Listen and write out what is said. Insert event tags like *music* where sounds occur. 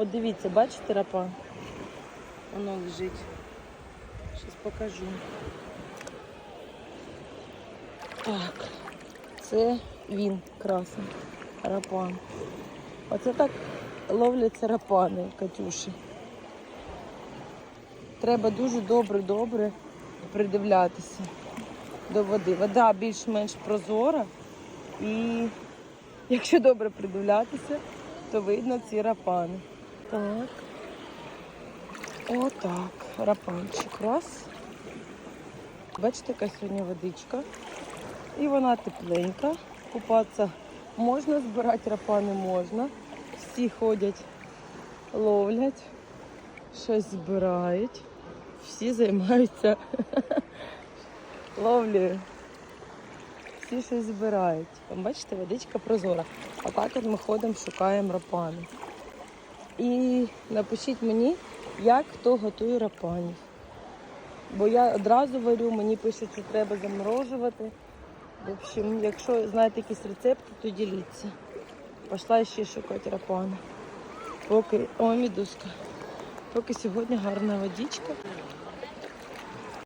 От дивіться, бачите рапан? Воно лежить. Зараз покажу. Так, це він красний. Рапан. Оце так ловляться рапани, Катюші. Треба дуже добре-добре придивлятися до води. Вода більш-менш прозора. І якщо добре придивлятися, то видно ці рапани. Так. Отак. Рапанчик. Раз. Бачите, яка сьогодні водичка. І вона тепленька. Купатися можна, збирати рапани можна. Всі ходять, ловлять, щось збирають. Всі займаються *laughs* ловлею. Всі щось збирають. Бачите, водичка прозора. А так от ми ходимо, шукаємо рапани. І напишіть мені, як хто готує рапанів. Бо я одразу варю, мені пишуть, що треба заморожувати. В общем, якщо знаєте якісь рецепти, то діліться. Пішла ще шукати рапани. Поки. О, мідуска. Поки сьогодні гарна водичка.